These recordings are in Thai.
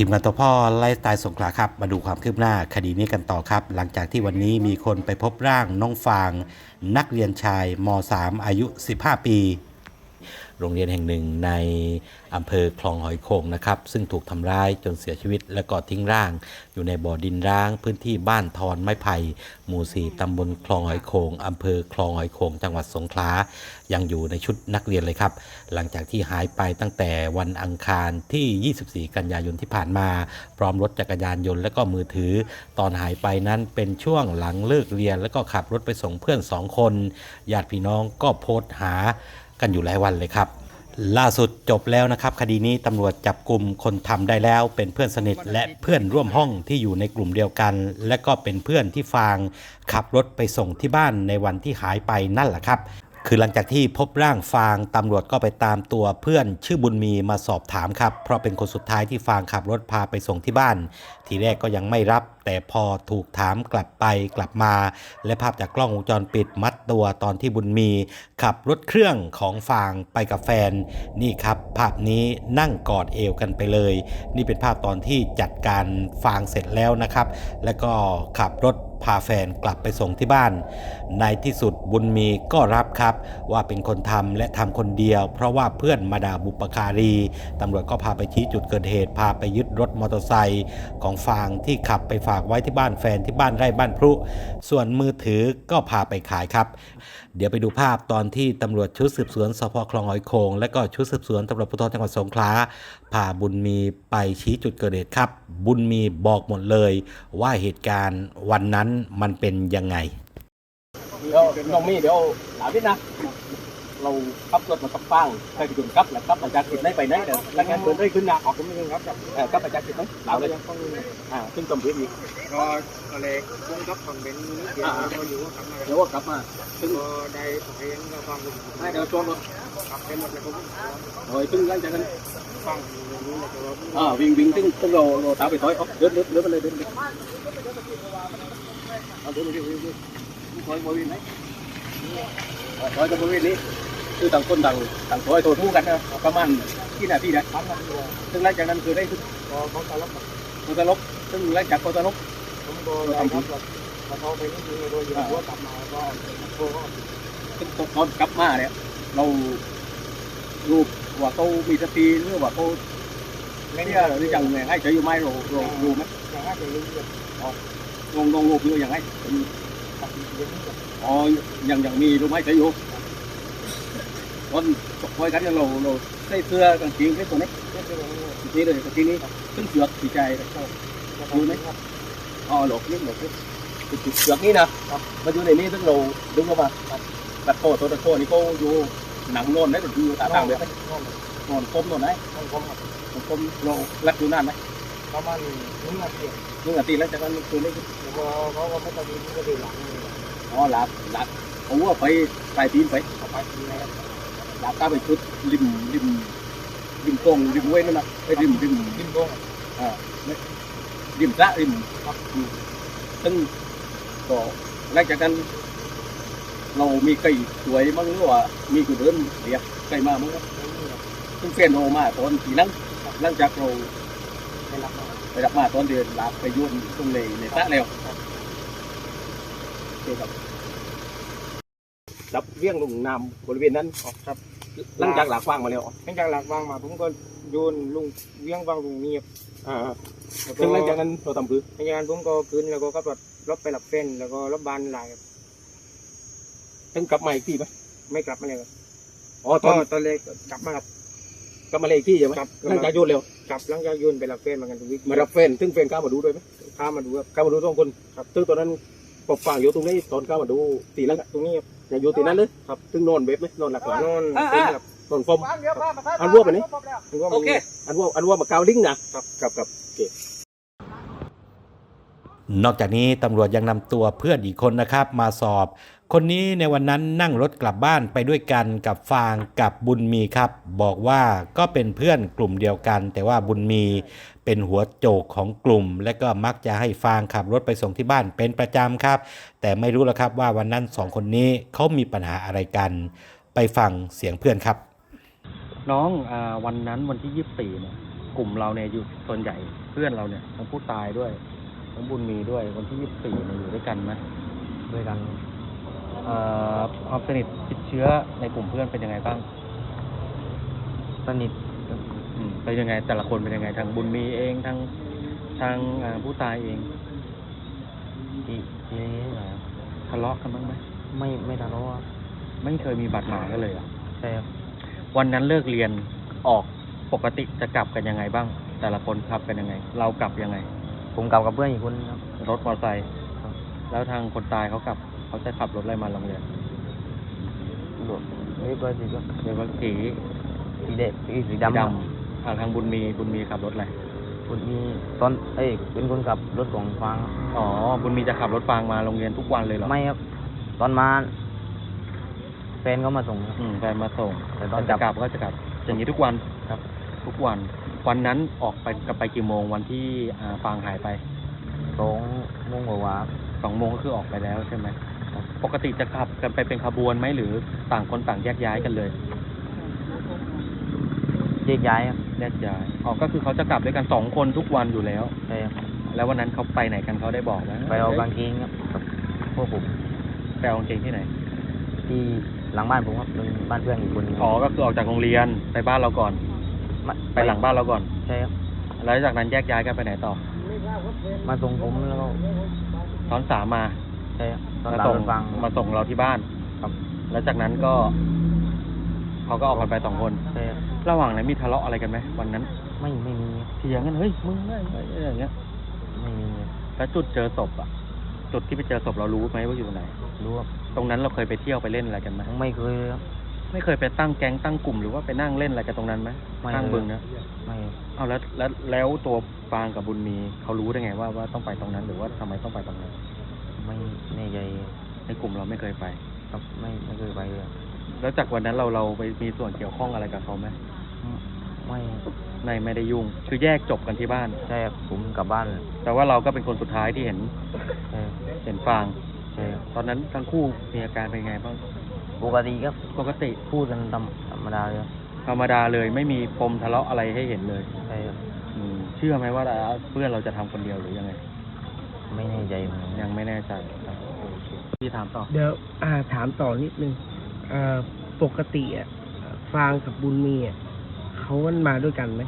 ทีมงานตัวพ่อไล่สไตล์สงขลาครับมาดูความคืบหน้าคดีนี้กันต่อครับ หลังจากที่วันนี้มีคนไปพบร่างน้องฟาง นักเรียนชายม .3 อายุ 15 ปี โรงเรียนแห่งหนึ่งในอำเภอคลองหอยโขงนะครับ ซึ่งถูกทำร้ายจนเสียชีวิตและก็ทิ้งร่าง อยู่ในบ่อดินร้าง พื้นที่บ้านทอนไม้ไผ่หมู่4ตำบลคลองหอยโขงอำเภอคลองหอยโขงจังหวัดสงขลายังอยู่ในชุดนักเรียนเลยครับ หลังจากที่หายไปตั้งแต่วันอังคารที่ 24 กันยายนที่ผ่านมา พร้อมรถจักรยานยนต์และก็มือถือ ตอนหายไปนั้นเป็นช่วงหลังเลิกเรียน แล้วก็ขับรถไปส่งเพื่อนสองคนญาติพี่น้องก็โพสต์หา กันอยู่หลายวันเลยครับ ล่าสุดจบแล้วนะครับ คดีนี้ตำรวจจับกลุ่มคนทำได้แล้วเป็นเพื่อนสนิทและเพื่อนร่วมห้องที่อยู่ในกลุ่มเดียวกัน และก็เป็นเพื่อนที่ฟาง ขับรถไปส่งที่บ้านในวันที่หายไปนั่นแหละครับ คือหลังจากที่พบร่างฟางตำรวจก็ไปตามตัวเพื่อนชื่อบุญมีมาสอบถามครับ เพราะเป็นคนสุดท้ายที่ฟางขับรถพาไปส่งที่บ้าน ทีแรกก็ยังไม่รับ แต่พอถูกถามกลับไปกลับมา และภาพจากกล้องวงจรปิดมัดตัวตอนที่บุญมี ขับรถเครื่องของฟางไปกับแฟน นี่ครับภาพนี้นั่งกอดเอวกันไปเลย นี่เป็นภาพตอนที่จัดการฟางเสร็จแล้วนะครับ แล้วก็ขับรถ พาแฟนกลับไปส่งที่บ้าน ในที่สุดบุญมีก็รับครับ ว่าเป็นคนทำและทำคนเดียว เพราะว่าเพื่อนมาด่าบุปการีตำรวจก็พาไปชี้จุดเกิดเหตุพาไปยึดรถมอเตอร์ไซค์ของฟางที่ขับไปฝากไว้ที่บ้านแฟนที่บ้านไร่บ้านพรุส่วนมือถือก็พาไปขายครับ เดี๋ยวไปดูภาพตอนที่ตำรวจชุดสืบสวนสพคลองหอยโขงและก็ชุดสืบสวนตำรวจภูธรจังหวัดสงขลาพาบุญมีไปชี้จุดเกิดเหตุครับ บุญมีบอกหมดเลย ว่าเหตุการณ์วันนั้นมันเป็นยังไง เดี๋ยวน้องมี่เดี๋ยวถามนิดนะ เราขับรถมากับฟางใครเป็นคนขับแล้วขับมาจากจุดไหนไปไหนเดี๋ยวแล้วงานเกิดได้ขึ้นนะออกผมไม่รู้ครับเออขับมาจากจุดไหนเราเลยอ่าขึ้นตำรวจอีกก็อะไรวงกับฝั่งเป็นเดี๋ยวก็อยู่กลับมาเดี๋ยวว่ากลับมาซึ่งได้ไปยังก็ฟังให้เดี๋ยวชวนรถขับไปหมดเลยผมโอ้ยซึ่งหลังจากนั้นฟังอ่าวิ่งวิ่งซึ่งซึ่งเราเราตามไปถอยเอาเดินเดินเดินไปเลยเดินไปเอาเดินไปเดินไปเดินไปถอยบริเวณไหนถอยจากบริเวณนี้ คือต่างคนต่างต่างถอยโทรทู่กันนะประมาณที่นาทีนะฟังมันซึ่งหลังจากนั้นคือได้ก็เขาตลบโคตรลบซึ่งหลังจากโคตรลบผมก็ได้ครับมาเขาไปนี่คือโดยอยู่หัวกลับมาก็โทรก็ซึ่งตอนกลับมาเนี่ยเรารูปว่าเขามีสติหรือว่าเขาไม่ได้เนี่ยหรือยังไงให้ใจอยู่ไหมเราเรารู้ไหมอย่างนั้นจะรู้เรื่องลงลงรูปอยู่ยังไงตัดเรื่องนี้ก่อนอ๋อยังยังมีรู้ไหมใจอยู่ตอนตกไว้กันเราเราใส่เสื้อกางเกงใช้อยู่ ตัวนี้ซึ่งเสือกสีใจรู้ไหมครับอ๋อหลบนี่หลบนี่เสือกนี่นะมาอยู่ในนี้ซึ่งเราดึงออกมาตะโคตัวตะโคนี่ก็อยู่หนังนอนได้หรืออยู่ตาต่างเลยนอนอนคมนอนไหนน้องผมครับนอนคมเรารักอยู่นานไหมประมาณหนึ่งนาทีหนึ่งนาทีแล้วจากนั้นคืนนี้แล้วก็เขาก็ไม่ต้องมีก็ดีหลังอ๋อหลับหลับเอาว่าไปไปทีนไปไปทีนะครับ หลับตาไปชุดริมริมริมกงริมเว้นนั่นนะไปริมริมดิ้นโกงอ่าริมพระริมครับซึ่งก็หลังจากนั้น เรามีไก่สวยมั้งหรือว่ามีกูเดินเสียไก่มามั้งครับซึ่งเฟนโอมาตอนทีนั้นหลังจากเราไปรับมาไปรับมาตอนเดือนลับไปยุ่นตรงในในพระแล้วโอเคครับ จับเลี้ยงลงน้ำบริเวณนั้นครับหลังจากหลากฟางมาแล้วหลังจากหลักวางมา ผมก็โยนลุงเลี้ยงวางลุงเงียบอ่าแล้วซึ่งหลังก็จากนั้นเราทำคือหลังจากนั้นผมก็คืนแล้วก็ขับรถรถไปหลับเฟ้นแล้วก็รถบานหลายครับซึ่งกลับมาอีกที่ไหมไม่กลับมาเลยครับอ๋อตก็อนตอนแรกกลับมาครับ กลับมาเลยอีกที่ใช่ไหมกลับ หลังจากโยนเร็วกลับหลังจากโยนไปหลับเฟ้นเหมือนกันทุกวิกมารับแฟนซึ่งแฟนเข้ามาดูด้วยไหมพามาดูครับเข้ามาดูสองคนครับซึ่งตอนนั้นปกฟังอยู่ตรงนี้ตอนเข้ามาดูตีแล้วตรงนี้ครับ ยังอยู่ตีนั้นเลยครับซึ่งนอนเว็บไหมนอนหลักหลังนอนเฟ้นครับนอนฟอมอันวัวไปนี้หรือว่าโอเคอันวัวอันวัวมากาวลิงนะครับกับกับนอกจากนี้ตำรวจยังนำตัวเพื่อนอีกคนนะครับ มาสอบ คนนี้ในวันนั้นนั่งรถกลับบ้านไปด้วยกันกับฟางกับบุญมีครับ บอกว่าก็เป็นเพื่อนกลุ่มเดียวกัน แต่ว่าบุญมีเป็นหัวโจกของกลุ่ม และก็มักจะให้ฟางขับรถไปส่งที่บ้านเป็นประจำครับ แต่ไม่รู้แล้วครับว่าวันนั้นสองคนนี้เขามีปัญหาอะไรกัน ไปฟังเสียงเพื่อนครับ น้องอาวันนั้นวันที่ยี่สิบสี่เนี่ยกลุ่มเราเนี่ยอยู่ส่วนใหญ่คพื่อนเราเนี่ยทั้งผู้ตายด้วยทั้งบุญมีด้วยวันที่ยี่สิบสี่เนี่ยอยู่ด้วยกันไหมด้วยกัน ความสนิทชิดเชื้อในกลุ่มเพื่อนเป็นยังไงบ้าง สนิทอืมเป็นยังไงแต่ละคนเป็นยังไงทางบุญมีเองทางทางอ่าผู้ตายเองที่ที่นี้เหรอทะเลาะกันบ้างไหมไม่ไม่ทะเลาะครับไม่เคยมีบาดหมางกันเลยเหรอะใช่ครับวันนั้นเลิกเรียนออกปกติจะกลับกันยังไงบ้าง แต่ละคนขับกันยังไง เรากลับยังไงผมกลับกับเพื่อนอีกคนครับ รถมอเตอร์ไซค์ครับ แล้วทางคนตายเขากลับ เขาจะขับรถอะไรมาโรงเรียนรถเฮ้ยเบอร์สีก็เรียกว่าสีสีแดงสีสีสีดำดครับำทางทางบุญมีบุญมีขับรถอะไรคุณมีตอนเอ้ยเป็นคนขับรถของฟางครับอ๋อบุญมีจะขับรถฟางมาโรงเรียนทุกวันเลยเหรอไม่ครับตอนมาแฟนเขามาส่งครับอืมแฟนมาส่ง แต่ตอนจะกกลัลับบก็จะกลับอย่างนี้ทุกวันครับ ทุกวันวันนั้นออกไปกลับไปกี่โมงวันที่อ่าฟางหายไปสองโมงกว่าๆครับสองโมงก็คือออกไปแล้วใช่ไหม ปกติจะขับกันไปเป็นขบวนไหมหรือต่างคนต่างแยกย้ายกันเลย แยกย้ายครับแยกย้ายอ๋อก็คือเขาจะกลับด้วยกันสองคนทุกวันอยู่แล้ว ใช่ครับแล้ววันนั้นเขาไปไหนกันเขาได้บอกไหมไปเอากางเกงครับกับพวกผมไปเอากางเกงที่ไหน ที่หลังบ้านผมครับเป็นบ้านเพื่อนอีกคนนึงครับอ๋อก็คือออกจากโรงเรียนไปบ้านเราก่อน มาไปหลังบ้านเราก่อน ใช่ครับแล้วจากนั้นแยกย้ายกันไปไหนต่อมาส่งผมแล้วก็ตอนสามมา ใช่ครับตอนมาหลังส่งรถฟังมาส่งเราที่บ้านครับ แล้วจากนั้นก็เขาก็ออกกันไปสองคนใช่ครับระหว่างนั้นมีทะเลาะอะไรกันไหมวันนั้น ไม่ไม่มีเถียงกันเฮ้ยมึงไงอะไรอย่างเงี้ยไม่มีแล้วจุดเจอศพอะ จุดที่ไปเจอศพเรารู้ไหมว่าอยู่ไหน รู้ครับตรงนั้นเราเคยไปเที่ยวไปเล่นอะไรกันไหมไม่เคยเลยครับไม่เคยไปตั้งแก๊งตั้งกลุ่มหรือว่าไปนั่งเล่นอะไรกันตรงนั้นไหมไม่ตั้งเลยบึงนะไม่เอาแล้วแล้วแล้วตัวฟางกับบุญมีเขารู้ได้ไงว่าว่าต้องไปตรงนั้นหรือว่าทำไมต้องไปตรงนั้น ไม่แน่ใจในกลุ่มเราไม่เคยไป ครับไม่ไม่เคยไปเลยครับแล้วจากวันนั้นเราเราไปมีส่วนเกี่ยวข้องอะไรกับเขาไหมไม่ในไม่ได้ยุ่ง คือแยกจบกันที่บ้าน ใช่ครับผมกลับบ้านเลยแต่แต่ว่าเราก็เป็นคนสุดท้ายที่เห็นใช่ครับเห็นฟางใช่ครับตอนนั้นทั้งคู่มีอาการเป็นไงบ้างปกติครับปกติพูดกันธรรมธรรมดาเลยครับธรรมดาเลยไม่มีปมทะเลาะอะไรให้เห็นเลย ใช่ครับอืมเชื่อไหมว่าเพื่อนเราจะทำคนเดียวหรือยังไง ไม่แน่ใจเหมือนกันยังไม่แน่ใจครับโอเคพี่ถามต่อ เดี๋ยวอ่าถามต่อนิดนึงอ่าปกติอะฟางกับบุญมีอะเขามันมาด้วยกันไหม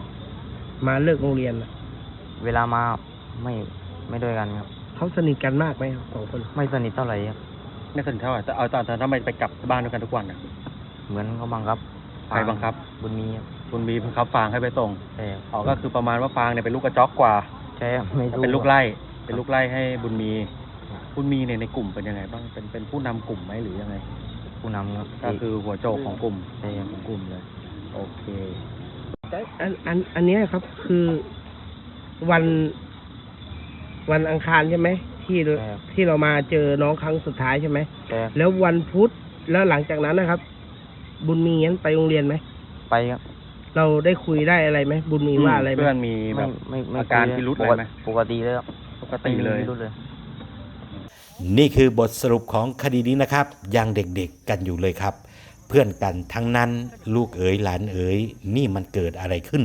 มาเลิกโรงเรียนอะเวลามาไม่ไม่ด้วยกันครับ เขาสนิทกันมากไหมครับสองคน ไม่สนิทเท่าไหร่ครับไม่สนิทเท่าไหร่แต่เอาแต่แต่ทำไมไปกลับบ้านด้วยกันทุกวันอะ เหมือนเขาบังคับใครบังคับ บุญมีครับคุณมีบังคับฟางให้ไปส่งใช่ครับอ๋อก็คือประมาณว่าฟางเนี่ยเป็นลูกกระจอกกว่า ใช่ครับไม่สู้เป็นลูกไล่ เป็นลูกไล่ให้บุญมี บุญมีเนี่ยในกลุ่มเป็นยังไงบ้าง เป็นเป็นผู้นำกลุ่มไหมหรือยังไง ผู้นำครับก็คือหัวโจกของกลุ่มใช่ครับของกลุ่มเลย โอเค อันอันอันเนี้ยครับคือวันวันอังคารใช่ไหมที่เราใช่ครับ ที่เรามาเจอน้องครั้งสุดท้ายใช่ไหมใช่ครับแล้ววันพุธแล้วหลังจากนั้นนะครับ บุญมีงั้นไปโรงเรียนไหมไปครับเราได้คุยได้อะไรไหมบุญมีว่าอะไรไหมเพื่อนมีแบไม่บ ไม่ไม่อาการคุยพิรุธปอะไรกไหมปกติเลยครับ ปกติเลยไม่มีพิรุธเลย นี่คือบทสรุปของคดีนี้นะครับ ยังเด็กๆกันอยู่เลยครับ เพื่อนกันทั้งนั้นลูกเอ๋ยหลานเอ๋ยนี่มันเกิดอะไรขึ้น